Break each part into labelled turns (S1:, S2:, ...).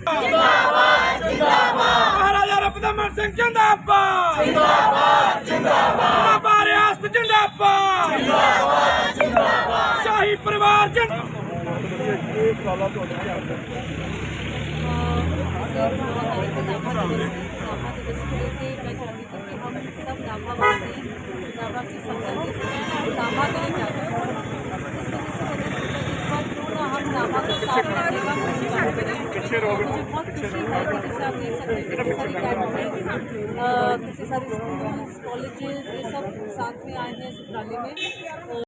S1: ਜਿੰਦਾਬਾਦ। ਜਿੰਦਾਬਾਦ। ਮਹਾਰਾਜਾ ਰਪਦਮਨ ਸਿੰਘ ਜਿੰਦਾਬਾਦ ਜਿੰਦਾਬਾਦ ਜਿੰਦਾਬਾਦ ਨਾਭਾ ਰਿਆਸਤ ਜਿੰਦਾਬਾਦ ਜਿੰਦਾਬਾਦ ਜਿੰਦਾਬਾਦ ਸ਼ਾਹੀ ਪਰਿਵਾਰ ਜਿੰਦਾਬਾਦ
S2: मुझे बहुत खुशी है कि जैसे आप देख सकते हैं सारी कितने सारे स्कूल्स कॉलेजेस ये सब साथ में आए हैं इस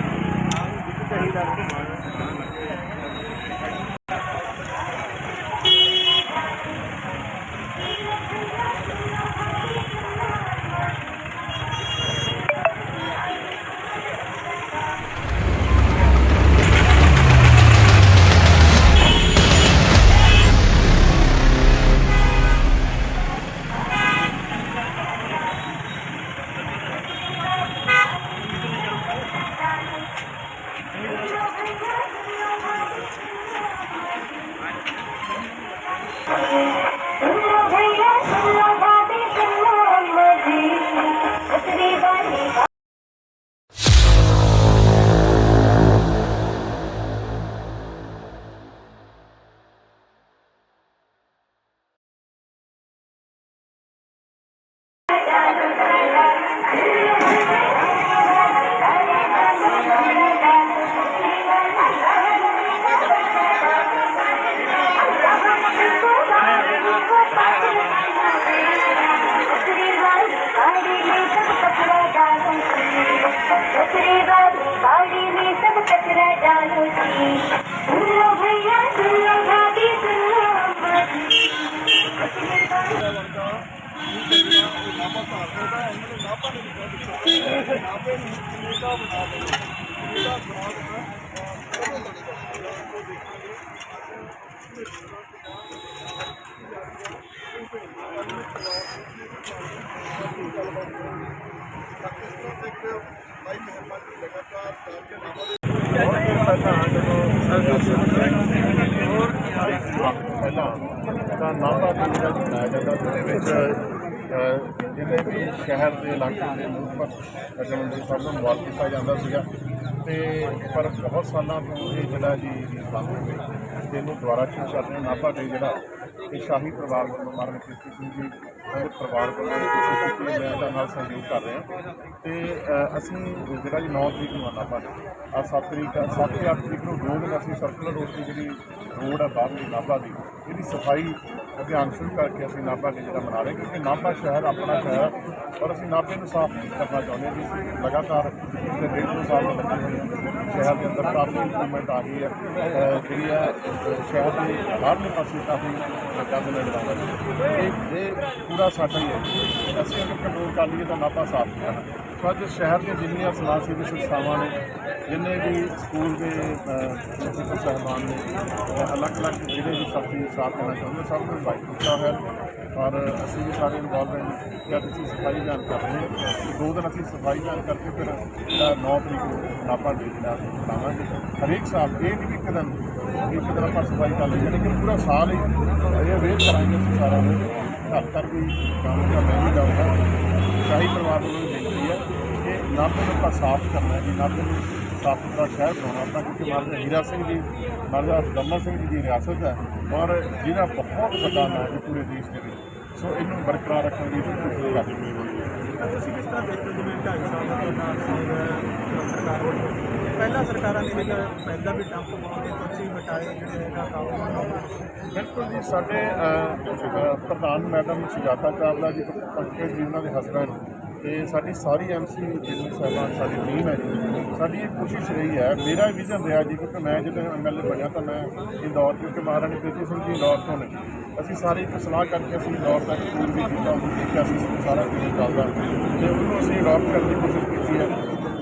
S3: ਚਾਹੀਦਾ कचरी वाली गाड़ी में सब कचरा डालो जी सुनो भैया सुनो भाभी सुनो अम्मा जी कचरी वाली
S4: ਪਹਿਲਾਂ ਤਾਂ ਨਾਭਾ ਦੇ ਜਿਹੜਾ ਬਣਾਇਆ ਜਾਂਦਾ ਉਹਦੇ ਵਿੱਚ ਅਹ, ਜਿੰਨੇ ਵੀ ਸ਼ਹਿਰ ਦੇ ਇਲਾਕੇ ਦੇ ਮੁੱਖ ਅਜਮੰਦੀ ਸਾਹਿਬ ਨੂੰ ਮੁਆਫ ਕੀਤਾ ਜਾਂਦਾ ਸੀਗਾ ਤੇ ਪਰ ਬਹੁਤ ਸਾਲਾਂ ਤੋਂ ਇਹ ਜਿਹੜਾ ਜੀ ਬੰਦ ਹੋ ਗਿਆ ਤੇ ਇਹਨੂੰ ਦੁਬਾਰਾ ਸ਼ੁਰੂ ਕਰ ਨਾਭਾ ਦੇ ਜਿਹੜਾ ਇਹ ਸ਼ਾਹੀ ਪਰਿਵਾਰ ਵੱਲੋਂ ਮਾਰਨ ਕੀਤੀ ਸਿੰਘ ਜੀ ਉਹਦੇ ਪਰਿਵਾਰ ਵੱਲੋਂ ਇਹ ਕੋਸ਼ਿਸ਼ ਕੀਤੀ ਮੈਂ ਇਹਦਾ ਨਾਲ ਸਹਿਯੋਗ ਕਰ ਰਿਹਾ ਹਾਂ। ਤੇ ਅਸੀਂ ਜਿਹੜਾ ਜੀ 9 ਤਰੀਕ ਨੂੰ ਆ ਨਾਭਾ ਆ 7 ਤਰੀਕ ਆ 7 ਤੇ 8 ਤਰੀਕ ਨੂੰ ਦੋ ਦਿਨ ਅਸੀਂ ਸਰਕੂਲਰ ਰੋਡ ਦੀ ਜਿਹੜੀ ਰੋਡ ਆ, ਬਾਹਰਲੀ ਨਾਭਾ ਦੀ, ਇਹਦੀ ਸਫ਼ਾਈ ਅਭਿਆਨ ਸ਼ੁਰੂ ਕਰਕੇ ਅਸੀਂ ਨਾਭਾ ਦੇ ਜਿਹੜਾ ਮਨਾ ਰਹੇ ਹਾਂ, ਕਿਉਂਕਿ ਨਾਭਾ ਸ਼ਹਿਰ ਆਪਣਾ ਸ਼ਹਿਰ ਹੈ ਔਰ ਅਸੀਂ ਨਾਭੇ ਨੂੰ ਸਾਫ਼ ਕਰਨਾ ਚਾਹੁੰਦੇ ਹਾਂ ਜੀ। ਲਗਾਤਾਰ ਪਿਛਲੇ ਡੇਢ ਦੋ ਸਾਲ ਤੋਂ ਲੱਗੇ ਹੋਏ ਸ਼ਹਿਰ ਦੇ ਅੰਦਰ ਕਾਫੀ ਇੰਪਰੂਵਮੈਂਟ ਆ ਗਈ ਹੈ। ਜਿਹੜੀ ਹੈ ਸ਼ਹਿਰ ਦੇ ਬਾਹਰਲੇ ਪਾਸੇ ਕਾਫੀ ਗੰਦ ਮਿਲਦਾ ਹੈ ਇਹ ਪੂਰਾ ਸਾਡਾ ਹੀ ਹੈ। ਅਸੀਂ ਅਗਰ ਕੰਟਰੋਲ ਕਰ ਲਈਏ ਤਾਂ ਨਾਭਾ ਸਾਫ਼ ਕਰਨਾ ਅੱਜ ਸ਼ਹਿਰ ਦੀਆਂ ਜਿੰਨੀਆਂ ਸਮਾਜ ਸੇਵੀ ਸੰਸਥਾਵਾਂ ਨੇ, ਜਿੰਨੇ ਵੀ ਸਕੂਲ ਦੇ ਪ੍ਰਿੰਸੀਪਲ ਸਾਹਿਬਾਨ ਨੇ ਅਲੱਗ-ਅਲੱਗ ਜਿਹੜੇ ਵੀ ਸਾਥੀ ਸਾਥ ਦੇਣਾ ਚਾਹੁੰਦੇ, ਸਭ ਨੂੰ ਇਨਵਾਈਟ ਕੀਤਾ ਹੋਇਆ। ਔਰ ਅਸੀਂ ਵੀ ਸਾਰੇ ਇਨਵੋਲਵ ਹਾਂ ਕਿ ਅੱਜ ਅਸੀਂ ਸਫ਼ਾਈ ਅਭਿਆਨ ਕਰ ਰਹੇ ਹਾਂ। ਤੇ ਦੋ ਦਿਨ ਅਸੀਂ ਸਫ਼ਾਈ ਅਭਿਆਨ ਕਰਕੇ ਫਿਰ ਜਿਹੜਾ 9 ਤਰੀਕ ਨੂੰ ਨਾਪਾ ਡੇ ਜਿਹੜਾ ਲਾਵਾਂਗੇ ਹਰੇਕ ਸਾਲ ਇਹ ਨਹੀਂ ਵੀ ਇੱਕ ਦਿਨ ਇੱਕ ਦਿਨ ਆਪਾਂ ਸਫ਼ਾਈ ਕਰ ਲਈਏ, ਲੇਕਿਨ ਪੂਰਾ ਸਾਲ ਹੀ ਇਹ ਵੇਟ ਕਰਾਂਗੇ ਅਸੀਂ ਸਾਰਾ ਘਰ ਘਰ ਵੀ ਕੰਮ ਦਾ ਮੈਂ ਵੀ ਜਾਊਂਗਾ ਸ਼ਾਹੀ ਪਰਿਵਾਰ ਨੂੰ ਕਿ ਨਾਪੇ ਨੂੰ ਆਪਾਂ ਸਾਫ਼ ਕਰਨਾ ਹੈ ਜੀ ਨਾਪੇ ਨੂੰ ਸਾਫ਼ ਸੁਥਰਾ ਸ਼ਹਿਰ ਬਣਾਉਣਾ। ਆਪਣਾ ਕਿਉਂਕਿ ਮਹਾਰਾਜਾ ਹੀਰਾ ਸਿੰਘ ਜੀ ਮਹਾਰਾਜਾ ਦਮਨ ਸਿੰਘ ਜੀ ਦੀ ਰਿਆਸਤ ਹੈ ਔਰ ਜਿਹਦਾ ਬਹੁਤ ਵੱਡਾ ਨਾਮ ਹੈ ਪੂਰੇ ਦੇਸ਼ ਦੇ ਵਿੱਚ। ਸੋ ਇਹਨੂੰ ਬਰਕਰਾਰ ਰੱਖਣ ਦੀ ਕੋਸ਼ਿਸ਼ ਕਰਨੀ ਹੋਣੀ
S5: ਤੁਸੀਂ ਕਿਸ ਤਰ੍ਹਾਂ ਦੇਖਦੇ ਹੋ ਜਿਵੇਂ ਢਾਈ ਸਾਲ ਦਾ ਸਰਕਾਰ ਪਹਿਲਾਂ ਸਰਕਾਰਾਂ ਨੇ ਜਿਹੜਾ ਪਹਿਲਾਂ ਵੀ ਡੰਪ ਪਾਉਂਦੇ ਤੁਸੀਂ ਬਟਾਏ ਜਿਹੜੇ ਹੈਗਾ ਕੰਮ।
S4: ਬਿਲਕੁਲ ਜੀ ਸਾਡੇ ਪ੍ਰਧਾਨ ਮੈਡਮ ਸੁਜਾਤਾ ਚਾਵਲਾ ਜੀ ਪੰਕਜ ਜੀ ਉਹਨਾਂ ਦੇ ਹਸਬੈਂਡ ਤੇ ਸਾਡੀ ਸਾਰੀ ਐਮਸੀ ਜਿੰਨੀ ਸਾਹਿਬਾਨ ਸਾਡੀ ਟੀਮ ਹੈ ਜੀ, ਸਾਡੀ ਇਹ ਕੋਸ਼ਿਸ਼ ਰਹੀ ਹੈ। ਮੇਰਾ ਵਿਜ਼ਨ ਰਿਹਾ ਜੀ ਕਿਉਂਕਿ ਮੈਂ ਜਦੋਂ ਐਮਐਲਏ ਬਣਿਆ ਤਾਂ ਮੈਂ ਇੰਦੌਰ, ਕਿਉਂਕਿ ਮਹਾਰਾਣੀ ਪ੍ਰੀਤੀ ਸਿੰਘ ਜੀ ਇੰਦੌਰ ਤੋਂ ਨੇ। ਅਸੀਂ ਸਾਰੇ ਇੱਕ ਸਲਾਹ ਕਰਕੇ ਅਸੀਂ ਇੰਦੌਰ ਤੱਕ ਟੂਰ ਵੀ ਕੀਤਾ ਉਹ ਦੇਖਿਆ ਅਸੀਂ ਸਾਰਾ ਕਿਵੇਂ ਚੱਲਦਾ। ਤੇ ਉਹਨੂੰ ਅਸੀਂ ਅਡਾਪਟ ਕਰਨ ਦੀ ਕੋਸ਼ਿਸ਼ ਕੀਤੀ ਹੈ।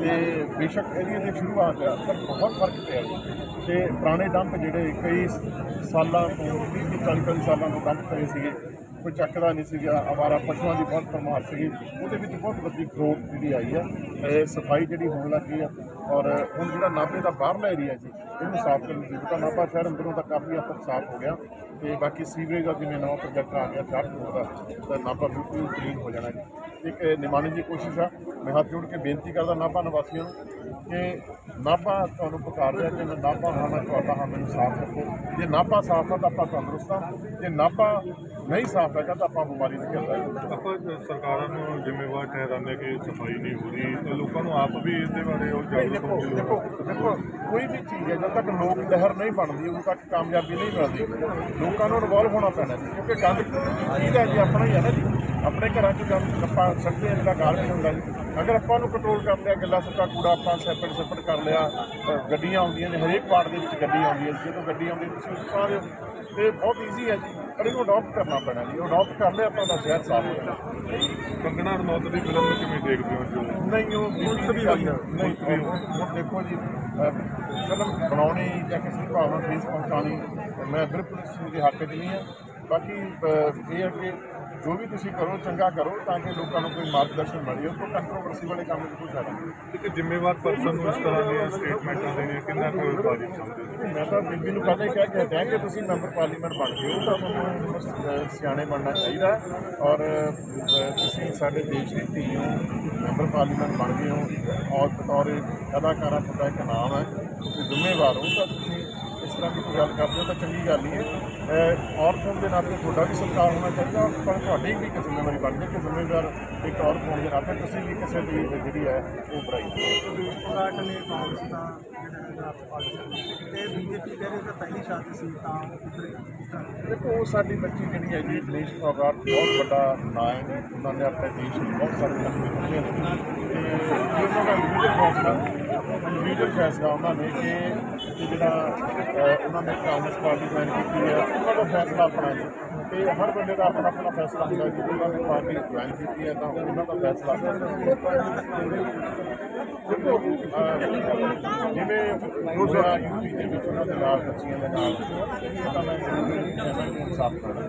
S4: ਤੇ ਬੇਸ਼ੱਕ ਇਹਦੀ ਇਹਦੀ ਸ਼ੁਰੂਆਤ ਹੈ, ਪਰ ਬਹੁਤ ਫ਼ਰਕ ਪਿਆ ਜੀ। ਤੇ ਪੁਰਾਣੇ ਡੰਪ ਜਿਹੜੇ ਕਈ ਸਾਲਾਂ ਤੋਂ 30 40 40 ਸਾਲਾਂ ਤੋਂ ਡੰਪ ਕਰੇ ਸੀਗੇ ਕੋਈ ਚੱਕਦਾ ਨਹੀਂ ਸੀਗਾ ਆਵਾਰਾ ਪਸ਼ੂਆਂ ਦੀ ਬਹੁਤ ਪਰਮਾਰ ਸੀਗੀ। ਉਹਦੇ ਵਿੱਚ ਬਹੁਤ ਵੱਡੀ ਗਰੋਥ ਜਿਹੜੀ ਆਈ ਆ ਇਹ ਸਫ਼ਾਈ ਜਿਹੜੀ ਹੋਣ ਲੱਗੀ ਆ ਔਰ ਹੁਣ ਜਿਹੜਾ ਨਾਭੇ ਦਾ ਬਾਹਰਲਾ ਏਰੀਆ ਜੀ, ਇਹਨੂੰ ਸਾਫ਼ ਕਰਨ ਦੀ ਜ਼ਰੂਰਤ ਹੈ ਨਾਭਾ ਸ਼ਹਿਰ ਅੰਦਰੋਂ ਤਾਂ ਕਾਫੀ ਹੱਦ ਤੱਕ ਸਾਫ਼ ਹੋ ਗਿਆ। ਤੇ ਬਾਕੀ ਸੀਵਰੇਜ ਦਾ ਜਿਵੇਂ ਨਵਾਂ ਪ੍ਰੋਜੈਕਟ ਆ ਗਿਆ, ਚਾਰ ਫੁੱਟ ਤਾਂ ਨਾਭਾ ਬਿਲਕੁਲ ਕਲੀਨ ਹੋ ਜਾਣਾ ਜੀ। ਇੱਕ ਨਿਮਾਣੀ ਦੀ ਕੋਸ਼ਿਸ਼ ਆ। ਮੈਂ ਹੱਥ ਜੋੜ ਕੇ ਬੇਨਤੀ ਕਰਦਾ ਨਾਭਾ ਨਿਵਾਸੀਆਂ ਨੂੰ ਕਿ ਨਾਭਾ ਤੁਹਾਨੂੰ ਪੁਕਾਰ ਰਿਹਾ ਕਿ ਨਾਭਾ ਹਾਂ ਮੈਂ ਤੁਹਾਡਾ ਹਾਂ ਮੈਨੂੰ ਸਾਫ਼ ਰੱਖੋ। ਜੇ ਨਾਭਾ ਸਾਫ਼ ਆ ਤਾਂ ਆਪਾਂ ਤੰਦਰੁਸਤ ਹਾਂ ਜੇ ਨਾਭਾ ਨਹੀਂ ਸਾਫ਼ ਹੈਗਾ ਤਾਂ ਆਪਾਂ ਬਿਮਾਰੀ ਦੇ ਘੇਰ ਰਹੇ
S6: ਆਪਾਂ ਸਰਕਾਰਾਂ ਨੂੰ ਜ਼ਿੰਮੇਵਾਰ ਠਹਿਰਾਉਂਦੇ ਕਿ ਸਫ਼ਾਈ ਨਹੀਂ ਹੋ ਰਹੀ ਤੇ ਲੋਕਾਂ ਨੂੰ ਆਪ ਵੀ ਇਹਦੇ ਬਾਰੇ ਉਹ
S4: ਨਹੀਂ
S6: ਜਾਗਰੂਕ
S4: ਦੇਖੋ
S6: ਹੋਣ
S4: ਦੇਖੋ ਦੇਖੋ ਕੋਈ ਵੀ ਚੀਜ਼ ਹੈ ਜਦ ਤੱਕ ਲੋਕ ਲਹਿਰ ਨਹੀਂ ਬਣਦੀ ਉਦੋਂ ਤੱਕ ਕਾਮਯਾਬੀ ਨਹੀਂ ਮਿਲਦੀ। ਲੋਕਾਂ ਨੂੰ ਇਨਵੋਲਵ ਹੋਣਾ ਪੈਣਾ ਜੀ ਕਿਉਂਕਿ ਗੰਦ ਕਿਹਦਾ ਜੀ ਆਪਣਾ ਹੀ ਹੈ ਨਾ ਜੀ। ਆਪਣੇ ਘਰਾਂ 'ਚ ਗੰਦ ਆਪਾਂ ਸੜਦੇ ਜਿਹੜਾ ਗਾਰਬੇਜ ਹੁੰਦਾ ਜੀ ਅਗਰ ਆਪਾਂ ਨੂੰ ਕੰਟਰੋਲ ਕਰ ਲਿਆ ਗਿੱਲਾ ਸੁੱਕਾ ਕੂੜਾ ਆਪਾਂ ਸੈਪਰੇਟ ਸੈਪਰੇਟ ਕਰ ਲਿਆ ਗੱਡੀਆਂ ਆਉਂਦੀਆਂ ਨੇ ਹਰੇਕ ਵਾਰਡ ਦੇ ਵਿੱਚ ਗੱਡੀ ਆਉਂਦੀ ਹੈ ਜਦੋਂ ਗੱਡੀ ਆਉਂਦੀ ਹੈ ਤੁਸੀਂ ਉਸ ਪਾ ਦਿਓ ਤੇ ਬਹੁਤ ਈਜ਼ੀ ਹੈ ਜੀ। ਪਰ ਇਹਨੂੰ ਅਡਾਪਟ ਕਰਨਾ ਪੈਣਾ ਜੀ। ਅਡਾਪਟ ਕਰ ਲਿਆ ਆਪਾਂ ਦਾ ਸ਼ਹਿਰ ਸਾਫ਼ ਹੋ ਜਾਣਾ
S6: ਕੰਗਣਾ ਰਣੌਤ ਦੀ ਫਿਲਮ ਨੂੰ ਕਿਵੇਂ ਦੇਖਦੇ ਹੋ ਜੋ?
S4: ਨਹੀਂ ਉਹ ਪੁਲਿਸ ਵੀ ਗੱਲ ਨਹੀਂ ਉਹ- ਦੇਖੋ ਜੀ ਫਿਲਮ ਬਣਾਉਣੀ ਜਾਂ ਕਿਸੇ ਭਾਵਨਾ ਠੇਸ ਪਹੁੰਚਾਉਣੀ ਮੈਂ ਬਿਲਕੁਲ ਇਸ ਦੇ ਹੱਕ 'ਚ ਨਹੀਂ ਹਾਂ। ਬਾਕੀ ਇਹ ਹੈ ਕਿ ਜੋ ਵੀ ਤੁਸੀਂ ਕਰੋ ਚੰਗਾ ਕਰੋ ਤਾਂ ਕਿ ਲੋਕਾਂ ਨੂੰ ਕੋਈ ਮਾਰਗਦਰਸ਼ਨ ਮਿਲੇ। ਉਹ ਤੋਂ ਕੰਟਰੋਵਰਸੀ ਵਾਲੇ ਕੰਮ ਵਿੱਚ ਕੋਈ ਨਹੀਂ।
S6: ਇੱਕ ਜ਼ਿੰਮੇਵਾਰ ਪਰਸਨ ਨੂੰ ਇਸ ਤਰ੍ਹਾਂ ਦੀਆਂ ਸਟੇਟਮੈਂਟਾਂ ਦੇਣੀਆਂ ਕਿੰਨਾ ਕੁ ਵਾਜਿਬ ਸਮਝਦੇ
S4: ਮੈਂ ਤਾਂ ਬੀਬੀ ਨੂੰ ਪਹਿਲਾਂ ਹੀ ਕਹਿ ਕੇ ਹਟਿਆ ਕਿ ਤੁਸੀਂ ਮੈਂਬਰ ਪਾਰਲੀਮੈਂਟ ਬਣ ਗਏ ਹੋ ਤਾਂ ਤੁਹਾਨੂੰ ਸਿਆਣੇ ਬਣਨਾ ਚਾਹੀਦਾ। ਔਰ ਤੁਸੀਂ ਸਾਡੇ ਦੇਸ਼ ਦੀ ਧੀ ਹੋ ਮੈਂਬਰ ਪਾਰਲੀਮੈਂਟ ਬਣ ਗਏ ਹੋ ਔਰ ਬਤੌਰ ਅਦਾਕਾਰਾ ਤੁਹਾਡਾ ਇੱਕ ਨਾਮ ਹੈ ਤੁਸੀਂ ਜ਼ਿੰਮੇਵਾਰ ਹੋ ਤਾਂ ਤੁਸੀਂ ਇਸ ਤਰ੍ਹਾਂ ਦੀ ਕੋਈ ਗੱਲ ਕਰਦੇ ਹੋ ਤਾਂ ਚੰਗੀ ਗੱਲ ਹੀ ਹੈ। ਔਰਤ ਹੋਣ ਦੇ ਨਾਤੇ ਤੁਹਾਡਾ ਵੀ ਸਤਿਕਾਰ ਹੋਣਾ ਚਾਹੀਦਾ, ਪਰ ਤੁਹਾਡੀ ਵੀ ਇੱਕ ਜ਼ਿੰਮੇਵਾਰੀ ਬਣਦੀ ਹੈ ਕਿ ਜ਼ਿੰਮੇਵਾਰ ਇੱਕ ਔਰਤ ਹੋਣ ਦੇ ਨਾਤੇ ਤੁਸੀਂ ਵੀ ਕਿਸੇ ਦੀ ਜਿਹੜੀ ਹੈ ਉਹ ਬੁਰਾਈ
S5: ਪਾਰਟ ਨੇ ਕਾਂਗਰਸ ਦਾ ਜਿਹੜਾ ਤੇ ਬੀਜੇਪੀ ਕਹਿ ਤਾਂ ਪਹਿਲੀ ਸ਼ਾਦੀ ਸੀ ਤਾਂ
S4: ਦੇਖੋ, ਉਹ ਸਾਡੀ ਬੱਚੀ ਜਿਹੜੀ ਹੈ ਜੀ ਦਿਨੇਸ਼ ਫੋਗਾਟ ਬਹੁਤ ਵੱਡਾ ਨਾਂ ਹੈ। ਉਹਨਾਂ ਨੇ ਆਪਣੇ ਦੇਸ਼ ਨੂੰ ਬਹੁਤ ਸਾਰੇ ਕੰਮ ਦਿੱਤੀਆਂ ਨੇ ਤੇ ਉਹਨਾਂ ਦਾ ਇੰਡੀਵਿਜੂਅਲ ਫੈਸਲਾ ਇੰਡੀਵਿਜੂਅਲ ਫੈਸਲਾ ਉਹਨਾਂ ਨੇ ਕਿ ਕਿ ਜਿਹੜਾ ਅਹ, ਉਹਨਾਂ ਨੇ ਕਾਂਗਰਸ ਪਾਰਟੀ ਜੁਆਇਨ ਕੀਤੀ ਹੈ ਉਹਨਾਂ ਦਾ ਫੈਸਲਾ ਆਪਣਾ ਜੀ ਤੇ ਹਰ ਬੰਦੇ ਦਾ ਆਪਣਾ ਆਪਣਾ ਫੈਸਲਾ ਹੁੰਦਾ ਹੈ ਕਿ ਉਹਨਾਂ ਨੇ ਪਾਰਟੀ ਜੁਆਇਨ ਕੀਤੀ ਹੈ ਤਾਂ ਉਹਨਾਂ ਦਾ ਫੈਸਲਾ ਦੇਖੋ ਅਹ, ਜਿਵੇਂ ਦੂਸਰਾ ਯੂਪੀ ਦੇ ਵਿੱਚ ਉਹਨਾਂ ਦੇ ਨਾਲ ਬੱਚੀਆਂ ਦੇ ਨਾਲ ਇਹ ਤਾਂ ਮੈਂ ਜ਼ਰੂਰ ਇਨਸਾਫ ਕਰਨਾ